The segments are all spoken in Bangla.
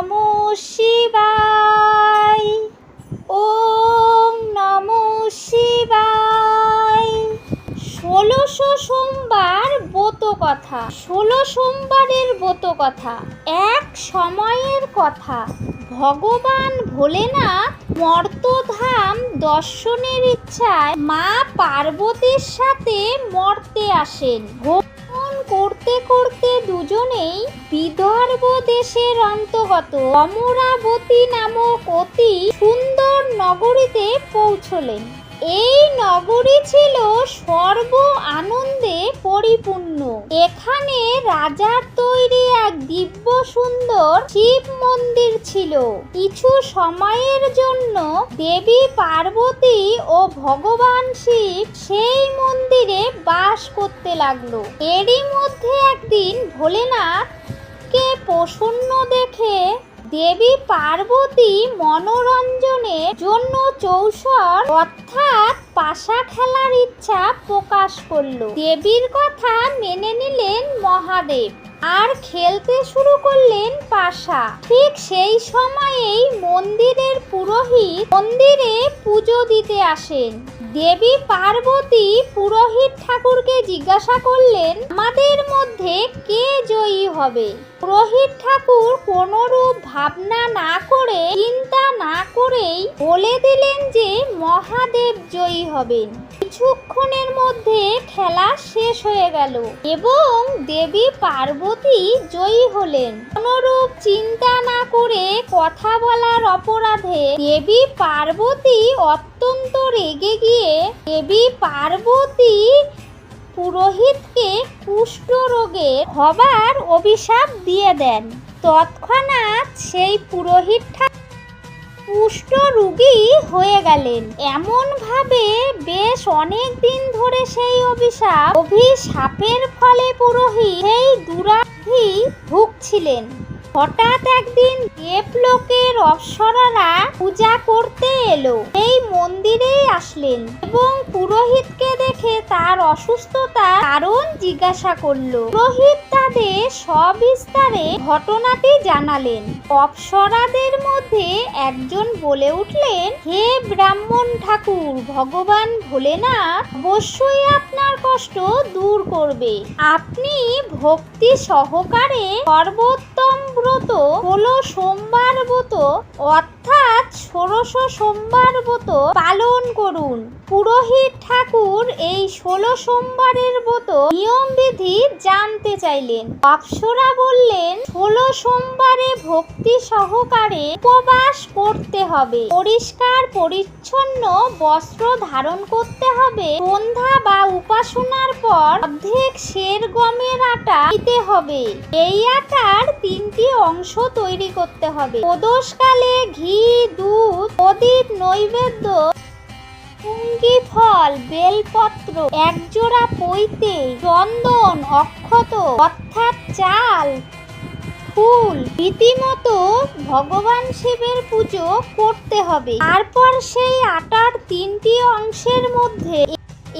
নম শিবায়। ওম নম শিবায়। ষোলোশো সোমবার ব্রত কথা। ষোলো সোমবারের ব্রত কথা। এক সময়ের কথা। ভগবান ভোলেনাথ মর্তধাম দর্শনের ইচ্ছায় মা পার্বতীর সাথে মর্তে আসেন। করতে করতে দুজনেই বিদর্ভ দেশের অন্তর্গত অমরাবতী নামক অতি সুন্দর নগরীতে পৌঁছলেন। এই নগরী ছিল সর্ব আনন্দে পরিপূর্ণ। এখানে রাজার তৈরি এক দিব্য সুন্দর শিব মন্দির ছিল। কিছু সময়ের জন্য দেবী পার্বতী ও ভগবান শিব সেই মন্দিরে বাস করতে লাগল। এরই মধ্যে একদিন ভোলেনাথ কে প্রসন্ন দেখে দেবী পার্বতী মনোরঞ্জনের জন্য চৌসর অর্থাৎ পাশা খেলার ইচ্ছা প্রকাশ করল। দেবীর কথা মেনে নিলেন মহাদেব। আর খেলতে শুরু করলেন পাশা। ঠিক সেই সময়েই মন্দিরের পুরোহিত মন্দিরে পুজো দিতে আসেন। দেবী পার্বতী পুরোহিত ঠাকুরকে জিজ্ঞাসা করলেন, আমাদের মধ্যে কে জয়ী হবে? পুরোহিত ঠাকুর কোনরূপ ভাবনা না করে, চিন্তা না করেই বলে দিলেন যে মহাদেব জয়ী হবেন। কিছুক্ষণের মধ্যে খেলা শেষ হয়ে গেল এবং দেবী পার্বতী জয়ী হলেন। কোনরূপ চিন্তা না করে কথা বলার অপরাধে দেবী পার্বতী অত্যন্ত রেগে গিয়ে দেবী পার্বতী পুরোহিতকে কুষ্ঠ রোগে হবার অভিশাপ দিয়ে দেন। তৎক্ষণাৎ সেই পুরোহিত কুষ্ঠ রোগী হয়ে গেলেন। এমন ভাবে বেশ অনেক দিন ধরে সেই অভিশাপ। অভিশাপের ফলে পুরোহিত সেই দুরাধি ভুগছিলেন। হঠাৎ একদিন দেবলোকের অপ্সরারা পূজা করতে এলো। এই মন্দিরেই আসলেন এবং পুরোহিতকে দেখে তার অসুস্থতার কারণ জিজ্ঞাসা করল। পুরোহিত তাদের সবিস্তারে ঘটনাটি জানালেন। অপ্সরাদের মধ্যে একজন বলে উঠলেন, হে ব্রাহ্মণ ঠাকুর, ভগবান ভোলেনাথ, অবশ্যই আপনার কষ্ট দূর করবে। আপনি ভক্তি সহকারে সর্বোত্তম ব্রত হলো সোমবার ব্রত, অর্থাৎ ষোড়শ সোমবার ব্রত পালন করুন। পুরোহিত ঠাকুর এই ষোলো সোমবারের ব্রত নিয়ম বিধি জানতে চাইলেন। অপ্সরা বললেন, ষোলো সোমবারে ভক্তি সহকারে উপবাস করতে হবে। পরিষ্কার, পরিচ্ছন্ন বস্ত্র ধারণ করতে হবে। সন্ধ্যা বা উপাসনার পর অর্ধেক শের গমের আটা দিতে হবে। এই আটার তিনটি অংশ তৈরি করতে হবে। প্রদোষকালে ঘি, দুধ, প্রদীপ, নৈবেদ্য, পুঙ্গি ফল, বেলপত্র, একজোড়া পৈতে, চন্দন, অক্ষত, অর্থাৎ চাল, ফুল, রীতিমতো ভগবান শিবের পুজো করতে হবে। তারপর সেই আটার তিনটি অংশের মধ্যে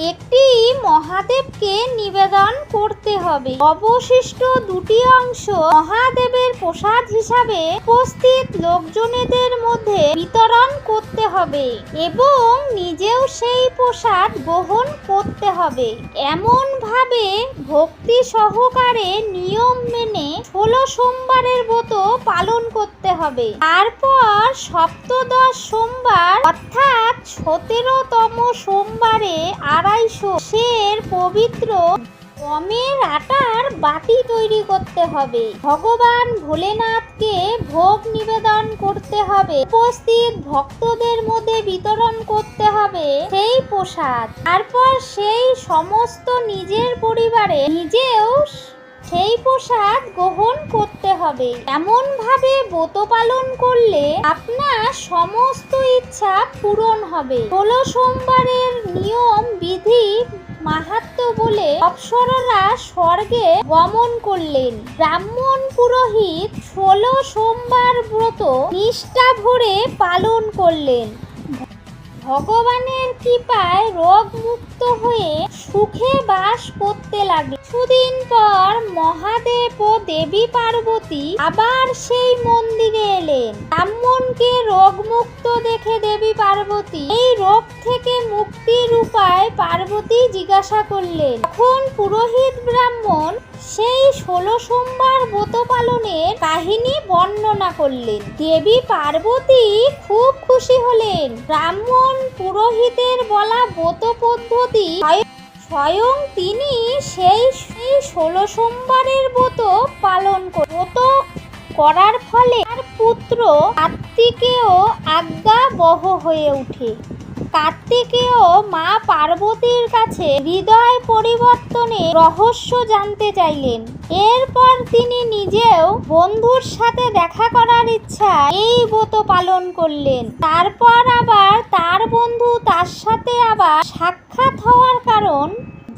একটি মহাদেবকে নিবেদন করতে হবে। অবশিষ্ট দুটি অংশ মহাদেবের প্রসাদ হিসাবে উপস্থিত লোকজনেদের মধ্যে বিতরণ করতে হবে এবং নিজেও সেই প্রসাদ গ্রহণ করতে হবে। এমন ভাবে ভক্তি সহকারে নিয়ম মেনে ষোলো সোমবারের ব্রত পালন করতে হবে। তারপর সপ্তদশ সোমবার, অর্থাৎ সতেরোতম সোমবারে আড়াইশো সের পবিত্র গমের আটার বাটি তৈরি করতে হবে। ভগবান ভোলেনাথকে ভোগ নিবেদন করতে হবে। উপস্থিত ভক্তদের মধ্যে বিতরণ করতে হবে সেই প্রসাদ। তারপর সেই সমস্ত নিজের পরিবারে নিজেও সেই প্রসাদ গ্রহণ করতে হবে। এমন ভাবে ব্রত পালন করলে আপনার সমস্ত ইচ্ছা পূরণ হবে। ষোলো সোমবারের নিয়ম, বিধি, মাহাত্ম বলে অপ্সররা স্বর্গে গমন করলেন। ব্রাহ্মণ পুরোহিত ষোলো সোমবার ব্রত নিষ্ঠা ভরে পালন করলেন। ভগবানের কৃপায় রোগ মুক্ত হয়ে সুখে বাস করতে লাগে কিছুদিন পর মহাদেব ও দেবী পার্বতী আবার সেই মন্দিরে এলেন। ব্রাহ্মণকে রোগ মুক্ত দেখে দেবী পার্বতী এই রোগ থেকে মুক্তির উপায় পার্বতী জিজ্ঞাসা করলেন। তখন পুরোহিত ব্রাহ্মণ সেই ষোলো সোমবার ব্রত পালনের কাহিনী বর্ণনা করলেন। দেবী পার্বতী খুব খুশি হলেন। ব্রাহ্মণ পুরোহিতের বলা ব্রত পদ্ধতি স্বয়ং- তিনি সেই সেই ষোলো সোমবারের ব্রত পালন ব্রত করার ফলে তার পুত্র কার্তিকেয় আজ্ঞাবহ হয়ে ওঠে। কার্তিকেয় মা পার্বতীর কাছে হৃদয় পরিবর্তনে রহস্য জানতে চাইলেন। এরপর তিনি নিজেও বন্ধুর সাথে দেখা করার ইচ্ছা এই ব্রত পালন করলেন। তারপর আবার তার বন্ধু তার সাথে আবার সাক্ষাৎ হওয়ার কারণ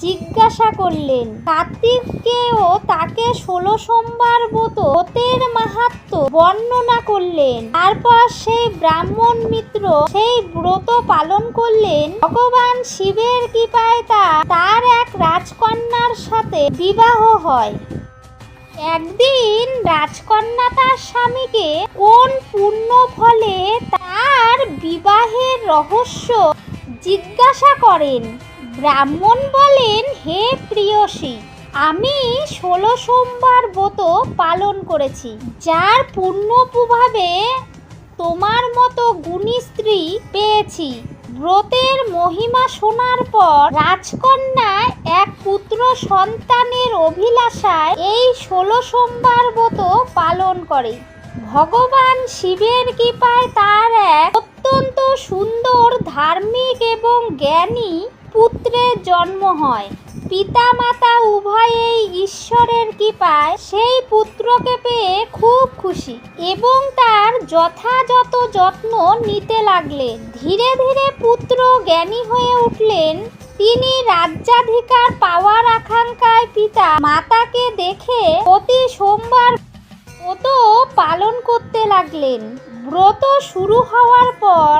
জিজ্ঞাসা করলেন, কার্তিককেও তাকে ষোলো সোমবার ব্রত, ব্রতের মাহাত্ম বর্ণনা করলেন। তারপর সেই ব্রাহ্মণ মিত্র সেই ব্রত পালন করলেন। ভগবান শিবের কৃপায় তা, তার এক রাজকন্যার সাথে বিবাহ হয়। একদিন রাজকন্যা তার স্বামীকে কোন পুণ্য ফলে তার বিবাহের রহস্য জিজ্ঞাসা করেন। ব্রাহ্মণ বলেন, হে প্রিয়সী, আমি ষোলো সোমবার ব্রত পালন করেছি, যার পুণ্য প্রভাবে তোমার মতো গুণী স্ত্রী পেয়েছি। ব্রতের মহিমা শোনার পর রাজকন্যা এক পুত্র সন্তানের অভিলাষায় এই ষোলো সোমবার ব্রত পালন করে। ভগবান শিবের কৃপায় তার এক অত্যন্ত সুন্দর ধার্মিক এবং জ্ঞানী পুত্রের জন্ম হয়। পিতা মাতা উভয়েই ঈশ্বরের কৃপায় সেই পুত্রকে পেয়ে খুব খুশি এবং তার যথাযথ যত্ন নিতে লাগলেন ধীরে ধীরে পুত্র জ্ঞানী হয়ে উঠলেন। তিনি রাজ্যাধিকার পাওয়ার আকাঙ্ক্ষায় পিতা মাতাকে দেখে প্রতি সোমবার ব্রত পালন করতে লাগলেন। ব্রত শুরু হওয়ার পর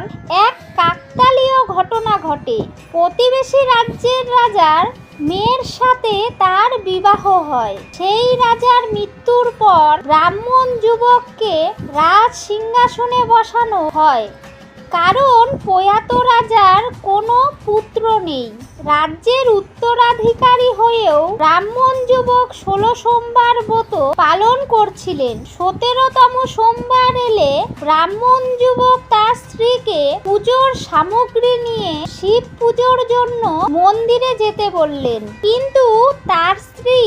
এক কাকতালীয় ঘটনা ঘটে। প্রতিবেশী রাজ্যের রাজার মেয়ের সাথে তার বিবাহ হয়। সেই রাজার মৃত্যুর পর ব্রাহ্মণ যুবককে রাজ সিংহাসনে বসানো হয়। কারণ প্রয়াত রাজার কোনো পুত্র নেই। রাজ্যের উত্তরাধিকারী হয়েও ব্রাহ্মণ যুবক ষোলো সোমবার ব্রত পালন করছিলেন। সতেরোতম সোমবার এলে ব্রাহ্মণ যুবক তার স্ত্রীকে পুজোর সামগ্রী নিয়ে শিব পুজোর জন্য মন্দিরে যেতে বললেন। কিন্তু তার স্ত্রী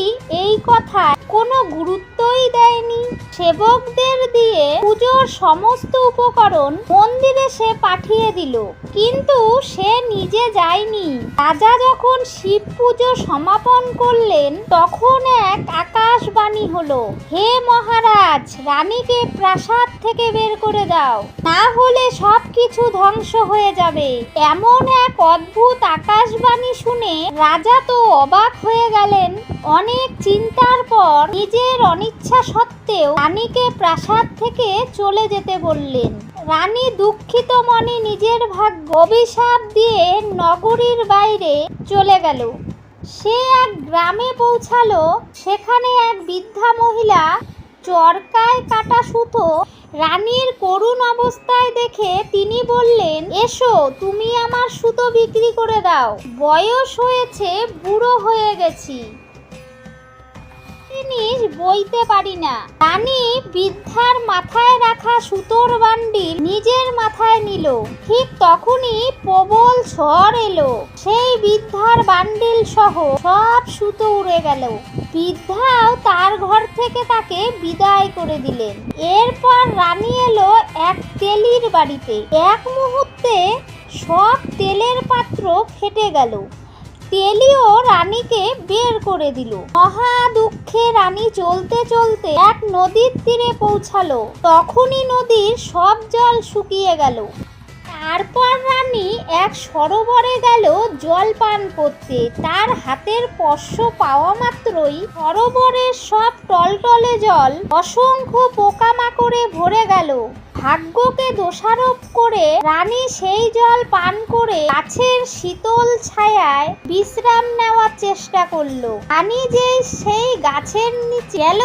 এই কথায় কোনো গুরুত্বই দেয়নি। সেবকদের দিয়ে পুজোর সমস্ত উপকরণ মন্দিরে সে পাঠিয়ে দিল। কিন্তু সে নিজে যায়নি রাজা যখন শিব পুজো সমাপন করলেন, তখন এক আকাশবাণী হলো, হে মহারাজ, রানীকে প্রাসাদ থেকে বের করে দাও। না হলে সব কিছু ধ্বংস হয়ে যাবে। এমন এক অদ্ভুত আকাশবাণী শুনে রাজা তো অবাক হয়ে গেলেন। অনেক চিন্তার পর নিজের অনিচ্ছা সত্ত্বেও রানীকে প্রাসাদ থেকে চলে যেতে বললেন। রানী দুঃখিত মনে নিজের ভাগ্য অভিশাপ দিয়ে নগরীর বাইরে চলে গেল। সে এক গ্রামে পৌঁছালো, সেখানে এক বৃদ্ধা মহিলা চরকায় কাটা সুতো রানীর করুণ অবস্থায় দেখে তিনি বললেন, এসো, তুমি আমার সুতো বিক্রি করে দাও। বয়স হয়েছে, বুড়ো হয়ে গেছি। জিনিস বইতে পারি না। রানী বৃদ্ধার মাথায় রাখা সুতোর বান্ডিল নিজের মাথায় নিল। ঠিক তখনই প্রবল ঝড় এলো। সেই বৃদ্ধার বান্ডিল সহ সব সুতো উড়ে গেল। বৃদ্ধাও তার ঘর থেকে তাকে বিদায় করে দিলেন। এরপর রানী এলো এক তেলির বাড়িতে। এক মুহূর্তে সব তেলের পাত্র ফেটে গেল। তেলিও রানীকে বের করে দিল। মহা দুঃখে রানী চলতে চলতে এক নদীর তীরে পৌঁছালো। তখনই নদীর সব জল শুকিয়ে গেল। তারপর রানী এক সরোবরে গেল জল পান করতে। তার হাতের স্পর্শ পাওয়া মাত্রই সরোবরের সব টলটলে জল অসংখ্য পোকামাকড়ে ভরে গেল। ভাগ্যকে দোষারোপ করে রানী সেই জল পান করে গাছের শীতল ছায়ায় বিশ্রাম নেওয়ার চেষ্টা করল। রানী যে সেই গাছের নিচে গেল,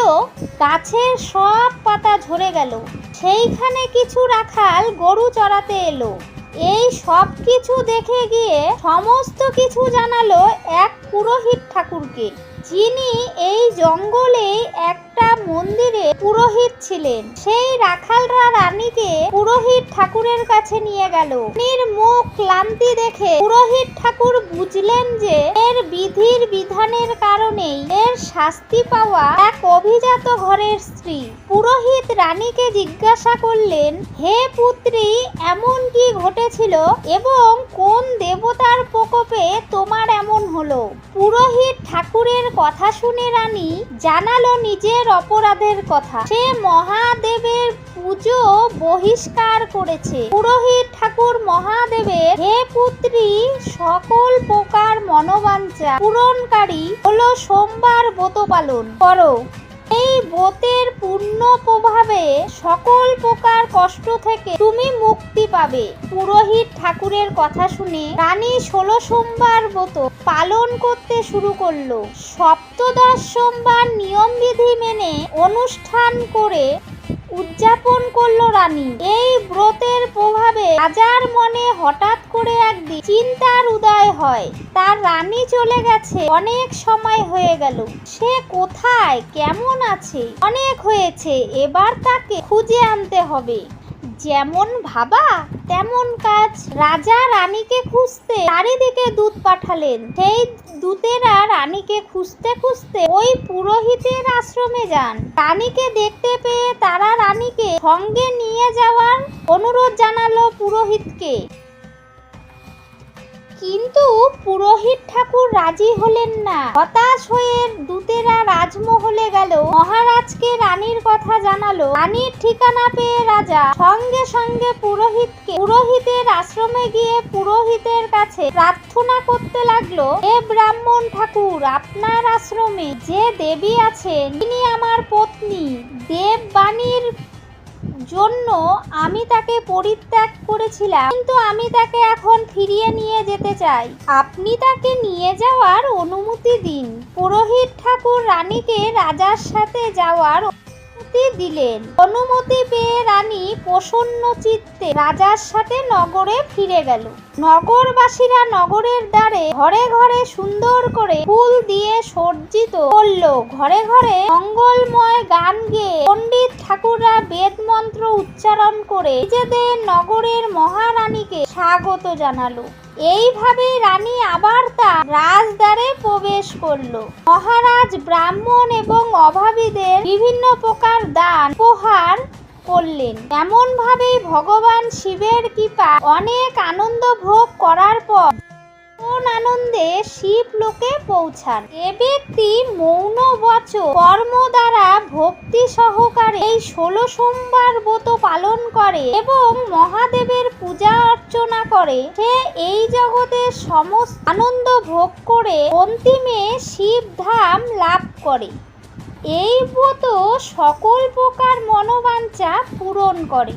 গাছের সব পাতা ঝরে গেল। সেইখানে কিছু রাখাল গরু চড়াতে এলো। এই সব কিছু দেখে গিয়ে সমস্ত কিছু জানালো এক পুরোহিত ঠাকুরকে, যিনি এই জঙ্গলে একটা মন্দিরে পুরোহিত ছিলেন। সেই রাখালরা রানীকে পুরোহিত ঠাকুরের কাছে নিয়ে গেল। রানীর মুখ ক্লান্তি দেখে পুরোহিত ঠাকুর বুঝলেন যে এর বিধির বিধানের কারণেই এর শাস্তি পাওয়া এক অভিজাত ঘরের স্ত্রী। পুরোহিত রানীকে জিজ্ঞাসা করলেন, হে পুত্রী, এমন কি ঘটেছিল এবং কোন দেবতার প্রকোপে তোমার এমন হলো? পুরোহিত ঠাকুরের কথা শুনে রানী জানালো নিজের অপরাধের কথা। সে মহাদেবের পুজো বহিষ্কার করেছে। পুরোহিত ঠাকুর মহাদেবের হে পুত্রী, সকল প্রকার মনোবাঞ্ছা পূরণকারী হলো সোমবার ব্রত পালন করো। এই ব্রতের পূর্ণ প্রভাবে সকল প্রকার কষ্ট থেকে তুমি মুক্তি পাবে। পুরোহিত ঠাকুরের কথা শুনে রানী ষোলো সোমবার ব্রত পালন করতে শুরু করল। সপ্তদশ সোমবার নিয়মবিধি মেনে অনুষ্ঠান করে উদযাপন করল রানী। এই ব্রতের প্রভাবে রাজার মনে হঠাৎ করে একদিন চিন্তার উদয় হয়। তার রানী চলে গেছে। অনেক সময় হয়ে গেল। সে কোথায়? কেমন আছে? অনেক হয়েছে। এবার তাকে খুঁজে আনতে হবে। যেমন ভাবা, তেমন কাজ। রাজা রানীকে খুঁজতে চারিদিকে দুধ পাঠালেন। সেই দূতেরা রানীকে খুঁজতে খুঁজতে ওই পুরোহিতের আশ্রমে যান। রানীকে দেখতে পেয়ে তারা রানীকে সঙ্গে নিয়ে যাওয়ার অনুরোধ জানালো পুরোহিতকে। কিন্তু পুরোহিত ঠাকুর রাজি হলেন না। হতাশ হয়ে দূতেরা রাজমহলে গেল। মহারাজকে রানীর কথা জানালো। রানীর ঠিকানা পেয়ে রাজা সঙ্গে সঙ্গে পুরোহিতকে পুরোহিতের আশ্রমে গিয়ে পুরোহিতের কাছে প্রার্থনা করতে লাগল, হে ব্রাহ্মণ ঠাকুর, আপনার আশ্রমে যে দেবী আছেন, তিনি আমার পত্নী। দেববাণীর জন্য আমি তাকে পরিত্যাগ করেছিলাম, কিন্তু আমি তাকে এখন ফিরিয়ে নিয়ে যেতে চাই। আপনি তাকে নিয়ে যাওয়ার অনুমতি দিন। পুরোহিত ঠাকুর রানীকে রাজার সাথে যাওয়ার অনুমতি দিলেন। অনুমতি পেয়ে রানী প্রসন্ন চিত্তে রাজার সাথে নগরে ফিরে গেল। নগরবাসীরা নগরের দ্বারে ঘরে ঘরে সুন্দর করে ফুল দিয়ে সজ্জিত করল। ঘরে ঘরে মঙ্গলময় গান গেয়ে পণ্ডিত ঠাকুররা বেদ মন্ত্র উচ্চারণ করে নিজেদের নগরের মহারানীকে স্বাগত জানালো। এইভাবে রানী আবার তার রাজদ্বারে প্রবেশ করল। মহারাজ ব্রাহ্মণ এবং অভাবীদের বিভিন্ন প্রকার দান উপহার করলেন। এমন ভাবে ভগবান শিবের কৃপা অনেক আনন্দ ভোগ করার পর কোন আনন্দে শিব লোকে পৌঁছান। এ ব্যক্তি মৌন বচন, কর্ম দ্বারা ভক্তি সহকারে এই ষোলো সোমবার ব্রত পালন করে এবং মহাদেবের পূজা অর্চনা করে। সে এই জগতের সমস্ত আনন্দ ভোগ করে অন্তিমে শিব ধাম লাভ করে। এই ব্রত সকল প্রকার মনোবাঞ্ছা পূরণ করে।